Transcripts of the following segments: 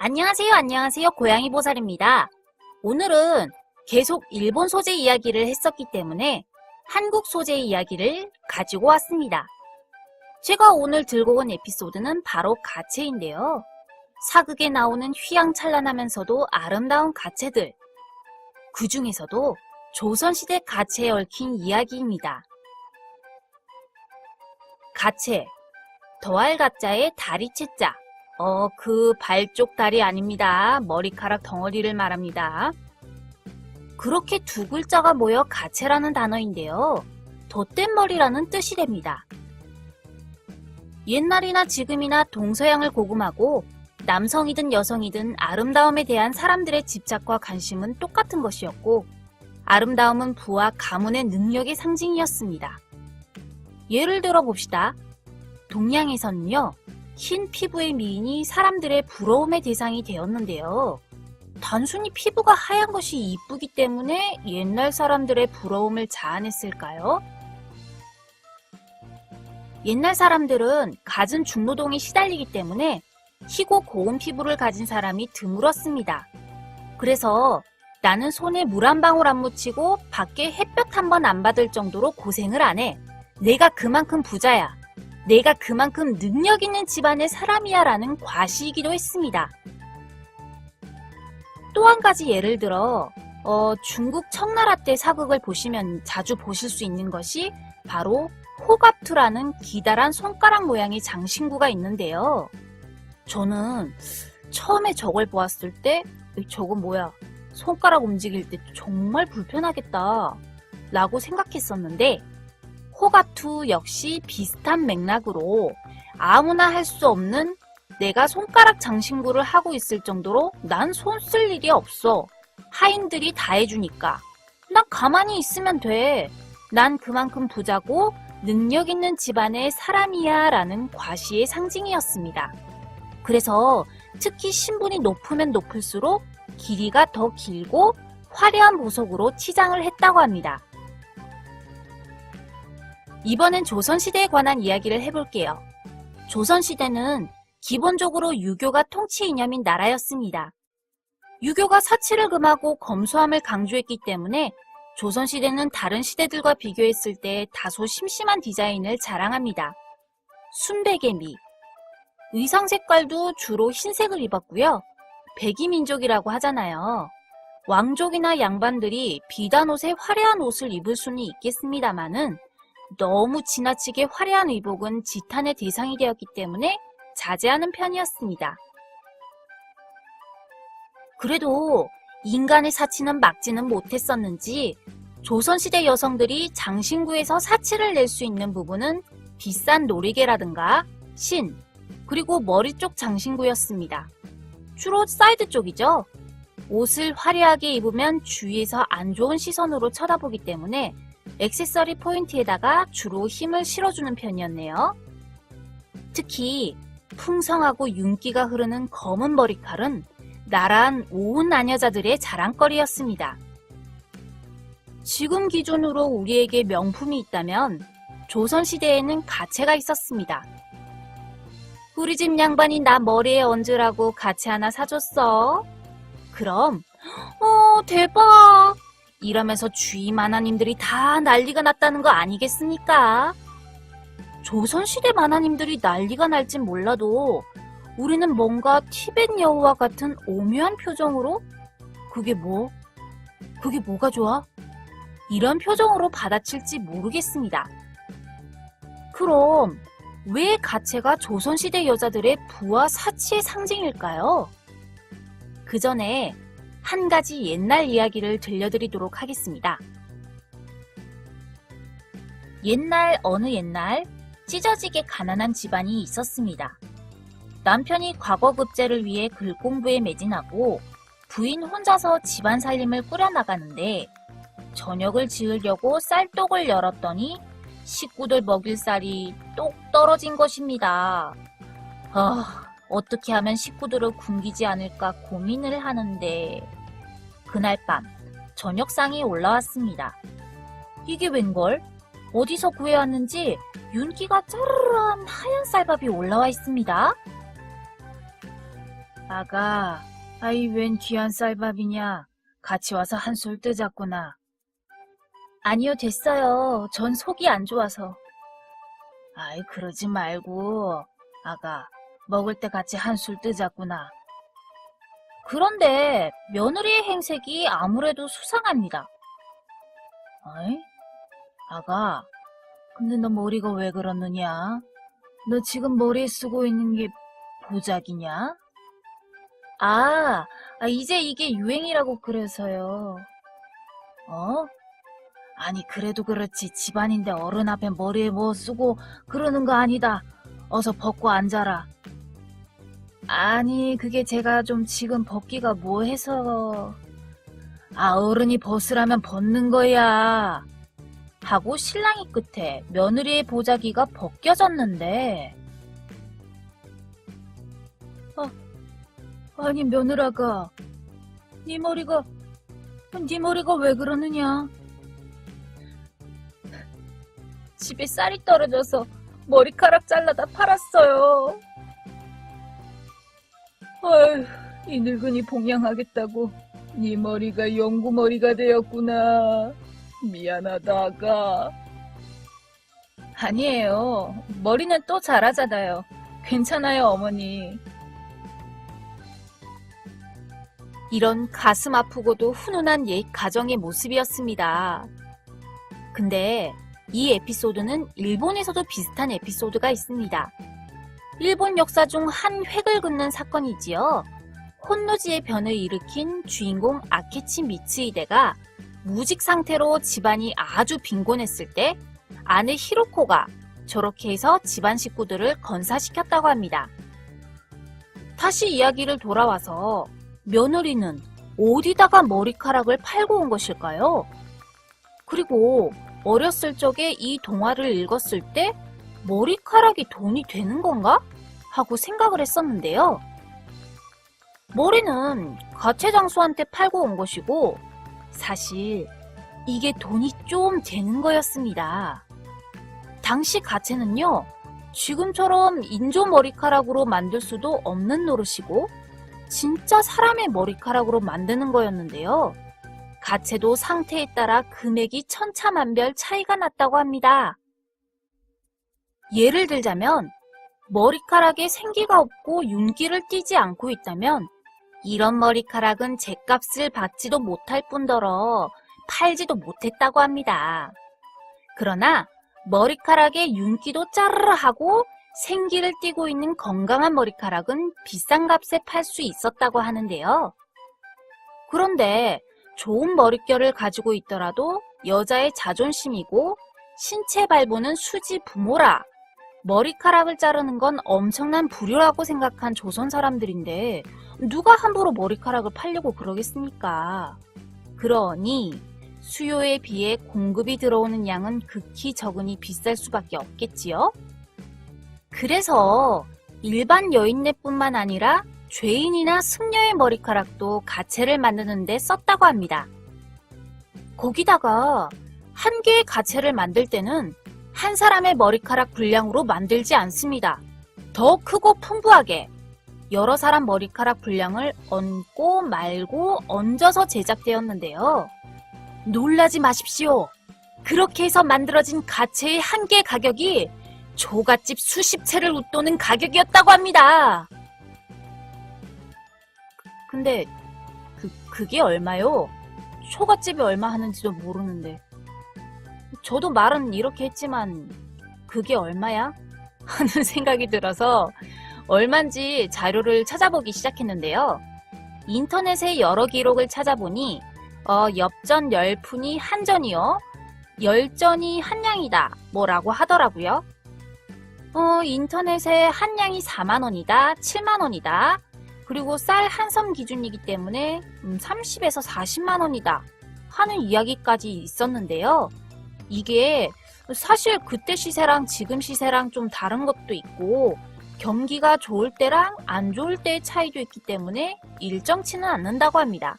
안녕하세요, 안녕하세요. 고양이 보살입니다. 오늘은 계속 일본 소재 이야기를 했었기 때문에 한국 소재 이야기를 가지고 왔습니다. 제가 오늘 들고 온 에피소드는 바로 가채인데요. 사극에 나오는 휘황찬란하면서도 아름다운 가채들. 그 중에서도 조선시대 가채에 얽힌 이야기입니다. 가채, 더할 가짜의 다리 채자. 어, 그 발쪽 다리 아닙니다. 머리카락 덩어리를 말합니다. 그렇게 두 글자가 모여 가채라는 단어인데요. 덧댄 머리라는 뜻이 됩니다. 옛날이나 지금이나 동서양을 고금하고 남성이든 여성이든 아름다움에 대한 사람들의 집착과 관심은 똑같은 것이었고 아름다움은 부와 가문의 능력의 상징이었습니다. 예를 들어 봅시다. 동양에서는요, 흰 피부의 미인이 사람들의 부러움의 대상이 되었는데요. 단순히 피부가 하얀 것이 이쁘기 때문에 옛날 사람들의 부러움을 자아냈을까요? 옛날 사람들은 갖은 중노동에 시달리기 때문에 희고 고운 피부를 가진 사람이 드물었습니다. 그래서 나는 손에 물 한 방울 안 묻히고 밖에 햇볕 한 번 안 받을 정도로 고생을 안 해. 내가 그만큼 부자야. 내가 그만큼 능력 있는 집안의 사람이야 라는 과시이기도 했습니다. 또 한 가지 예를 들어 어, 중국 청나라 때 사극을 보시면 자주 보실 수 있는 것이 바로 호갑투라는 기다란 손가락 모양의 장신구가 있는데요. 저는 처음에 저걸 보았을 때 저거 뭐야 손가락 움직일 때 정말 불편하겠다 라고 생각했었는데 호가투 역시 비슷한 맥락으로 아무나 할 수 없는 내가 손가락 장신구를 하고 있을 정도로 난 손 쓸 일이 없어. 하인들이 다 해주니까. 난 가만히 있으면 돼. 난 그만큼 부자고 능력 있는 집안의 사람이야 라는 과시의 상징이었습니다. 그래서 특히 신분이 높으면 높을수록 길이가 더 길고 화려한 보석으로 치장을 했다고 합니다. 이번엔 조선시대에 관한 이야기를 해볼게요. 조선시대는 기본적으로 유교가 통치 이념인 나라였습니다. 유교가 사치를 금하고 검소함을 강조했기 때문에 조선시대는 다른 시대들과 비교했을 때 다소 심심한 디자인을 자랑합니다. 순백의 미 의상 색깔도 주로 흰색을 입었고요. 백이민족이라고 하잖아요. 왕족이나 양반들이 비단 옷에 화려한 옷을 입을 수는 있겠습니다만은 너무 지나치게 화려한 의복은 지탄의 대상이 되었기 때문에 자제하는 편이었습니다. 그래도 인간의 사치는 막지는 못했었는지 조선시대 여성들이 장신구에서 사치를 낼 수 있는 부분은 비싼 놀이개라든가 신, 그리고 머리 쪽 장신구였습니다. 주로 사이드 쪽이죠. 옷을 화려하게 입으면 주위에서 안 좋은 시선으로 쳐다보기 때문에 액세서리 포인트에다가 주로 힘을 실어주는 편이었네요. 특히 풍성하고 윤기가 흐르는 검은 머리칼은 나란 오은 나녀자들의 자랑거리였습니다. 지금 기준으로 우리에게 명품이 있다면 조선시대에는 가채가 있었습니다. 우리 집 양반이 나 머리에 얹으라고 가채 하나 사줬어. 그럼, 어, 대박! 이러면서 주위 만화님들이 다 난리가 났다는 거 아니겠습니까? 조선시대 만화님들이 난리가 날진 몰라도 우리는 뭔가 티벳 여우와 같은 오묘한 표정으로 그게 뭐? 그게 뭐가 좋아? 이런 표정으로 받아칠지 모르겠습니다. 그럼 왜 가채가 조선시대 여자들의 부와 사치의 상징일까요? 그 전에 한 가지 옛날 이야기를 들려드리도록 하겠습니다. 옛날 어느 옛날 찢어지게 가난한 집안이 있었습니다. 남편이 과거 급제를 위해 글 공부에 매진하고 부인 혼자서 집안 살림을 꾸려나가는데 저녁을 지으려고 쌀독을 열었더니 식구들 먹일 쌀이 똑 떨어진 것입니다. 아, 어떻게 하면 식구들을 굶기지 않을까 고민을 하는데 그날 밤 저녁상이 올라왔습니다. 이게 웬걸? 어디서 구해왔는지 윤기가 짜르르한 하얀 쌀밥이 올라와 있습니다. 아가, 아이 웬 귀한 쌀밥이냐? 같이 와서 한술 뜨자꾸나. 아니요, 됐어요. 전 속이 안 좋아서. 아이, 그러지 말고, 아가, 먹을 때 같이 한술 뜨자꾸나. 그런데 며느리의 행색이 아무래도 수상합니다. 어이? 아가, 근데 너 머리가 왜 그렇느냐? 너 지금 머리에 쓰고 있는 게 보자기냐? 아, 아, 이제 이게 유행이라고 그래서요. 어? 아니, 그래도 그렇지. 집안인데 어른 앞에 머리에 뭐 쓰고 그러는 거 아니다. 어서 벗고 앉아라. 아니, 그게 제가 좀 지금 벗기가 뭐 해서. 아, 어른이 벗으라면 벗는 거야. 하고 신랑이 끝에 며느리의 보자기가 벗겨졌는데. 아, 아니, 며느라가. 네 머리가, 네 머리가 왜 그러느냐? 집에 쌀이 떨어져서 머리카락 잘라다 팔았어요. 아휴, 이 늙은이 봉양하겠다고 네 머리가 연구머리가 되었구나. 미안하다, 아가. 아니에요. 머리는 또 자라잖아요. 괜찮아요, 어머니. 이런 가슴 아프고도 훈훈한 옛 가정의 모습이었습니다. 근데 이 에피소드는 일본에서도 비슷한 에피소드가 있습니다. 일본 역사 중 한 획을 긋는 사건이지요. 혼노지의 변을 일으킨 주인공 아케치 미츠이데가 무직 상태로 집안이 아주 빈곤했을 때 아내 히로코가 저렇게 해서 집안 식구들을 건사시켰다고 합니다. 다시 이야기를 돌아와서 며느리는 어디다가 머리카락을 팔고 온 것일까요? 그리고 어렸을 적에 이 동화를 읽었을 때 머리카락이 돈이 되는 건가? 하고 생각을 했었는데요. 머리는 가채장수한테 팔고 온 것이고 사실 이게 돈이 좀 되는 거였습니다. 당시 가채는요, 지금처럼 인조 머리카락으로 만들 수도 없는 노릇이고 진짜 사람의 머리카락으로 만드는 거였는데요. 가채도 상태에 따라 금액이 천차만별 차이가 났다고 합니다. 예를 들자면 머리카락에 생기가 없고 윤기를 띠지 않고 있다면 이런 머리카락은 제값을 받지도 못할 뿐더러 팔지도 못했다고 합니다. 그러나 머리카락에 윤기도 짜르르 하고 생기를 띠고 있는 건강한 머리카락은 비싼 값에 팔 수 있었다고 하는데요. 그런데 좋은 머릿결을 가지고 있더라도 여자의 자존심이고 신체 발부는 수지 부모라. 머리카락을 자르는 건 엄청난 불효라고 생각한 조선 사람들인데 누가 함부로 머리카락을 팔려고 그러겠습니까? 그러니 수요에 비해 공급이 들어오는 양은 극히 적으니 비쌀 수밖에 없겠지요? 그래서 일반 여인네뿐만 아니라 죄인이나 승려의 머리카락도 가채를 만드는데 썼다고 합니다. 거기다가 한 개의 가채를 만들 때는 한 사람의 머리카락 분량으로 만들지 않습니다. 더 크고 풍부하게 여러 사람 머리카락 분량을 얹고 말고 얹어서 제작되었는데요. 놀라지 마십시오. 그렇게 해서 만들어진 가채의 한 개 가격이 조갓집 수십 채를 웃도는 가격이었다고 합니다. 근데 그 그게 얼마요? 초가집이 얼마 하는지도 모르는데. 저도 말은 이렇게 했지만 그게 얼마야? 하는 생각이 들어서 얼만지 자료를 찾아보기 시작했는데요. 인터넷의 여러 기록을 찾아보니 어, 엽전 열푼이 한 전이요. 열전이 한 양이다. 뭐라고 하더라고요. 어, 인터넷에 한 양이 4만 원이다. 7만 원이다. 그리고 쌀 한 섬 기준이기 때문에 음, 30에서 40만 원이다. 하는 이야기까지 있었는데요. 이게 사실 그때 시세랑 지금 시세랑 좀 다른 것도 있고 경기가 좋을 때랑 안 좋을 때의 차이도 있기 때문에 일정치는 않는다고 합니다.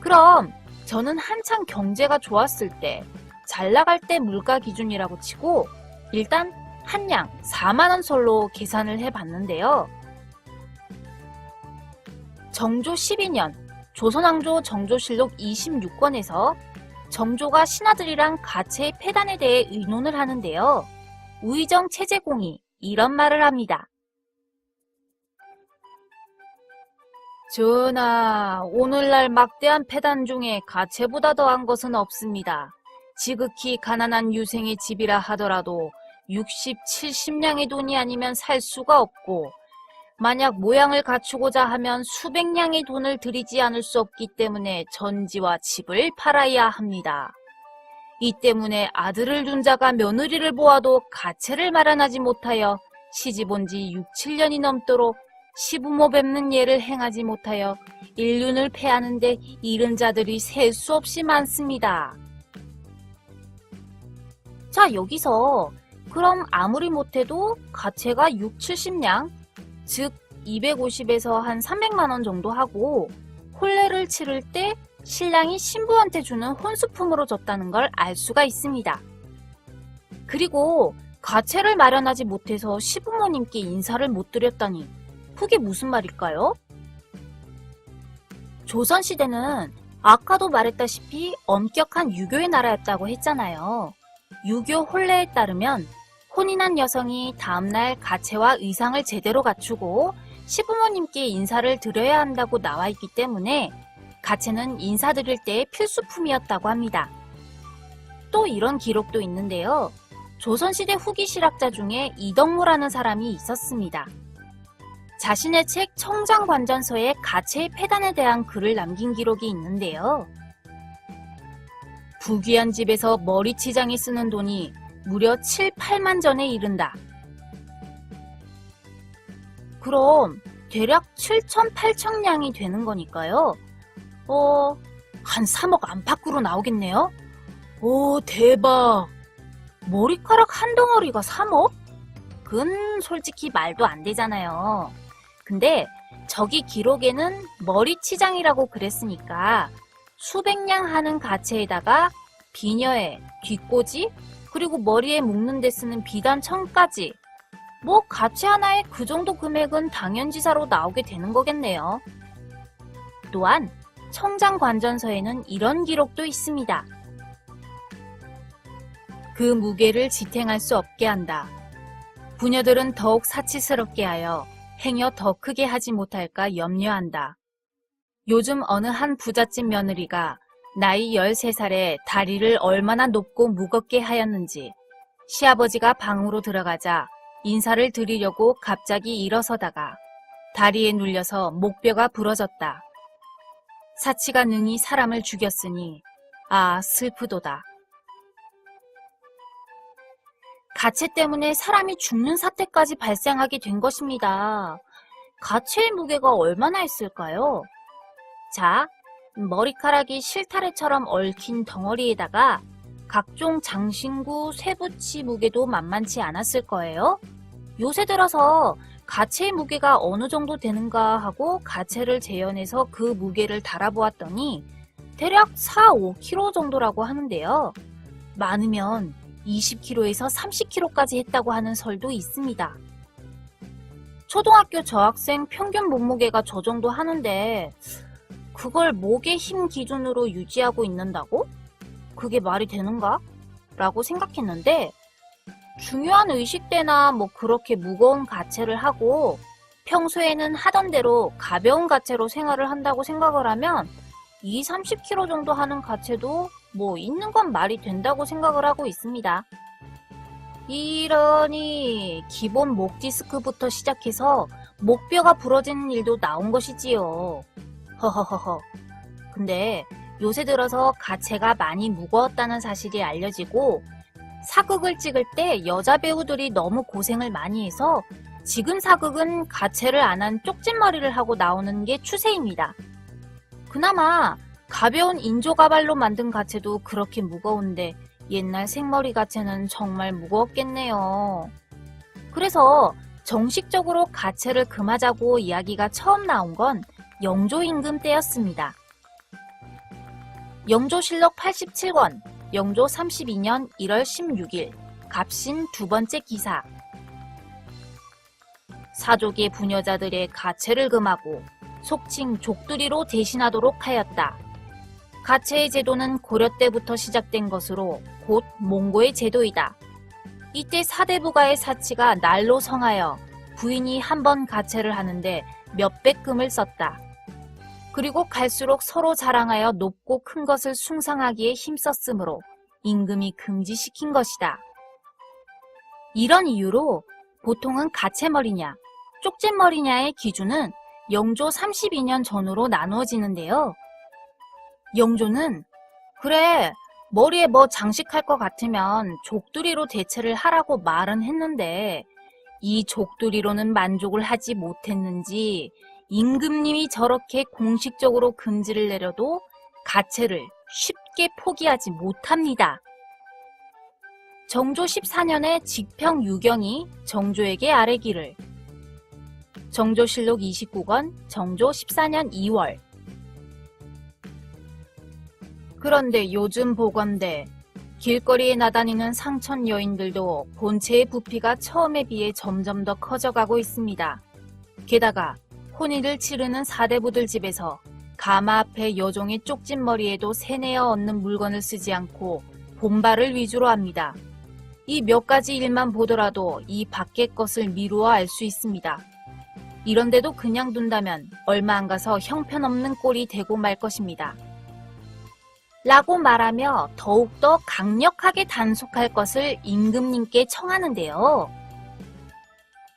그럼 저는 한창 경제가 좋았을 때, 잘 나갈 때 물가 기준이라고 치고 일단 한양 4만 원 솔로 계산을 해 봤는데요. 정조 12년 조선왕조 정조실록 26권에서 정조가 신하들이랑 가채의 폐단에 대해 의논을 하는데요. 우의정 체제공이 이런 말을 합니다. 전하, 오늘날 막대한 폐단 중에 가채보다 더한 것은 없습니다. 지극히 가난한 유생의 집이라 하더라도 60, 70냥의 돈이 아니면 살 수가 없고 만약 모양을 갖추고자 하면 수백 냥의 돈을 들이지 않을 수 없기 때문에 전지와 집을 팔아야 합니다. 이 때문에 아들을 둔 자가 며느리를 보아도 가채를 마련하지 못하여 시집 온 지 6, 7년이 넘도록 시부모 뵙는 예를 행하지 못하여 인륜을 패하는데 이른 자들이 셀 수 없이 많습니다. 자, 여기서 그럼 아무리 못해도 가채가 6, 70냥, 즉 250에서 한 300만 원 정도 하고 혼례를 치를 때 신랑이 신부한테 주는 혼수품으로 줬다는 걸 알 수가 있습니다. 그리고 가채를 마련하지 못해서 시부모님께 인사를 못 드렸다니 그게 무슨 말일까요? 조선시대는 아까도 말했다시피 엄격한 유교의 나라였다고 했잖아요. 유교 혼례에 따르면 혼인한 여성이 다음날 가채와 의상을 제대로 갖추고 시부모님께 인사를 드려야 한다고 나와 있기 때문에 가채는 인사드릴 때 필수품이었다고 합니다. 또 이런 기록도 있는데요. 조선시대 후기 실학자 중에 이덕무라는 사람이 있었습니다. 자신의 책 청장관전서에 가채의 폐단에 대한 글을 남긴 기록이 있는데요. 부귀한 집에서 머리치장이 쓰는 돈이 무려 7, 8만 전에 이른다. 그럼 대략 7천, 8천 냥이 되는 거니까요. 어, 한 3억 안팎으로 나오겠네요. 오, 대박. 머리카락 한 덩어리가 3억? 그건 솔직히 말도 안 되잖아요. 근데 저기 기록에는 머리치장이라고 그랬으니까 수백 냥 하는 가채에다가 비녀에 뒷꽂이 그리고 머리에 묶는 데 쓰는 비단청까지 뭐 가채 하나에 그 정도 금액은 당연지사로 나오게 되는 거겠네요. 또한 청장 관전서에는 이런 기록도 있습니다. 그 무게를 지탱할 수 없게 한다. 부녀들은 더욱 사치스럽게 하여 행여 더 크게 하지 못할까 염려한다. 요즘 어느 한 부잣집 며느리가 나이 13살에 다리를 얼마나 높고 무겁게 하였는지 시아버지가 방으로 들어가자 인사를 드리려고 갑자기 일어서다가 다리에 눌려서 목뼈가 부러졌다. 사치가 능히 사람을 죽였으니 아 슬프도다. 가채 때문에 사람이 죽는 사태까지 발생하게 된 것입니다. 가채의 무게가 얼마나 있을까요? 자, 머리카락이 실타래처럼 얽힌 덩어리에다가 각종 장신구, 쇠붙이 무게도 만만치 않았을 거예요. 요새 들어서 가채의 무게가 어느 정도 되는가 하고 가채를 재현해서 그 무게를 달아보았더니 대략 4, 5kg 정도라고 하는데요. 많으면 20kg에서 30kg까지 했다고 하는 설도 있습니다. 초등학교 저학생 평균 몸무게가 저 정도 하는데 그걸 목의 힘 기준으로 유지하고 있는다고? 그게 말이 되는가? 라고 생각했는데 중요한 의식 때나 뭐 그렇게 무거운 가채를 하고 평소에는 하던 대로 가벼운 가채로 생활을 한다고 생각을 하면 2, 30kg 정도 하는 가채도 뭐 있는 건 말이 된다고 생각을 하고 있습니다. 이러니 기본 목 디스크부터 시작해서 목뼈가 부러지는 일도 나온 것이지요. 허허허허. 근데 요새 들어서 가채가 많이 무거웠다는 사실이 알려지고 사극을 찍을 때 여자 배우들이 너무 고생을 많이 해서 지금 사극은 가채를 안 한 쪽진머리를 하고 나오는 게 추세입니다. 그나마 가벼운 인조 가발로 만든 가채도 그렇게 무거운데 옛날 생머리 가채는 정말 무거웠겠네요. 그래서 정식적으로 가채를 금하자고 이야기가 처음 나온 건 영조 임금 때였습니다. 영조실록 87권, 영조 32년 1월 16일, 갑신 두 번째 기사. 사족의 부녀자들의 가채를 금하고 속칭 족두리로 대신하도록 하였다. 가채의 제도는 고려 때부터 시작된 것으로 곧 몽고의 제도이다. 이때 사대부가의 사치가 날로 성하여 부인이 한 번 가채를 하는데 몇백 금을 썼다. 그리고 갈수록 서로 자랑하여 높고 큰 것을 숭상하기에 힘썼으므로 임금이 금지시킨 것이다. 이런 이유로 보통은 가채머리냐, 쪽집머리냐의 기준은 영조 32년 전후로 나누어지는데요. 영조는 그래 머리에 뭐 장식할 것 같으면 족두리로 대체를 하라고 말은 했는데 이 족두리로는 만족을 하지 못했는지 임금님이 저렇게 공식적으로 금지를 내려도 가채를 쉽게 포기하지 못합니다. 정조 14년에 직평 유경이 정조에게 아뢰기를 정조실록 29권 정조 14년 2월 그런데 요즘 보건대 길거리에 나다니는 상천 여인들도 본체의 부피가 처음에 비해 점점 더 커져가고 있습니다. 게다가 혼인을 치르는 사대부들 집에서 가마 앞에 여종의 쪽진 머리에도 세내어 얻는 물건을 쓰지 않고 본발을 위주로 합니다. 이 몇 가지 일만 보더라도 이 밖의 것을 미루어 알 수 있습니다. 이런데도 그냥 둔다면 얼마 안 가서 형편없는 꼴이 되고 말 것입니다. 라고 말하며 더욱더 강력하게 단속할 것을 임금님께 청하는데요.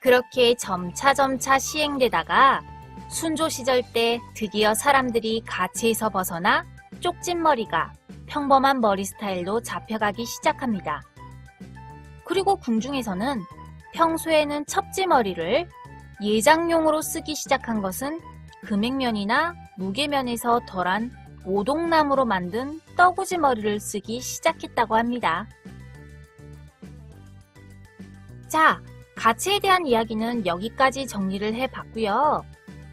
그렇게 점차점차 시행되다가 순조 시절 때 드디어 사람들이 가치에서 벗어나 쪽진 머리가 평범한 머리 스타일로 잡혀가기 시작합니다. 그리고 궁중에서는 평소에는 첩지머리를 예장용으로 쓰기 시작한 것은 금액면이나 무게면에서 덜한 오동나무로 만든 떠구지 머리를 쓰기 시작했다고 합니다. 자, 가치에 대한 이야기는 여기까지 정리를 해봤고요.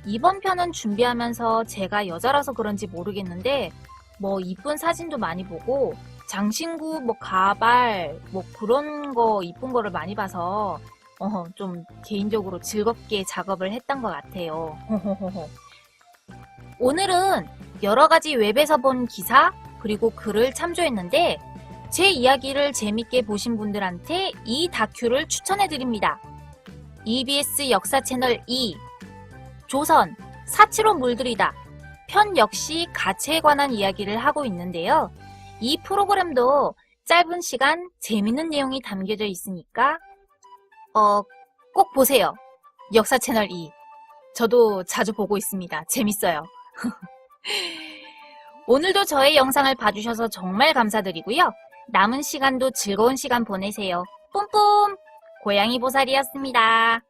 이번 편은 준비하면서 제가 여자라서 그런지 모르겠는데 뭐 이쁜 사진도 많이 보고 장신구 뭐 가발 뭐 그런 거 이쁜 거를 많이 봐서 어, 좀 개인적으로 즐겁게 작업을 했던 것 같아요. 오늘은 여러 가지 웹에서 본 기사 그리고 글을 참조했는데 제 이야기를 재밌게 보신 분들한테 이 다큐를 추천해 드립니다. EBS 역사 채널 2 조선 사치로 물들이다 편 역시 가치에 관한 이야기를 하고 있는데요. 이 프로그램도 짧은 시간 재밌는 내용이 담겨져 있으니까 어, 꼭 보세요. 역사 채널 2. 저도 자주 보고 있습니다. 재밌어요. 오늘도 저의 영상을 봐주셔서 정말 감사드리고요. 남은 시간도 즐거운 시간 보내세요. 뿜뿜! 고양이 보살이었습니다.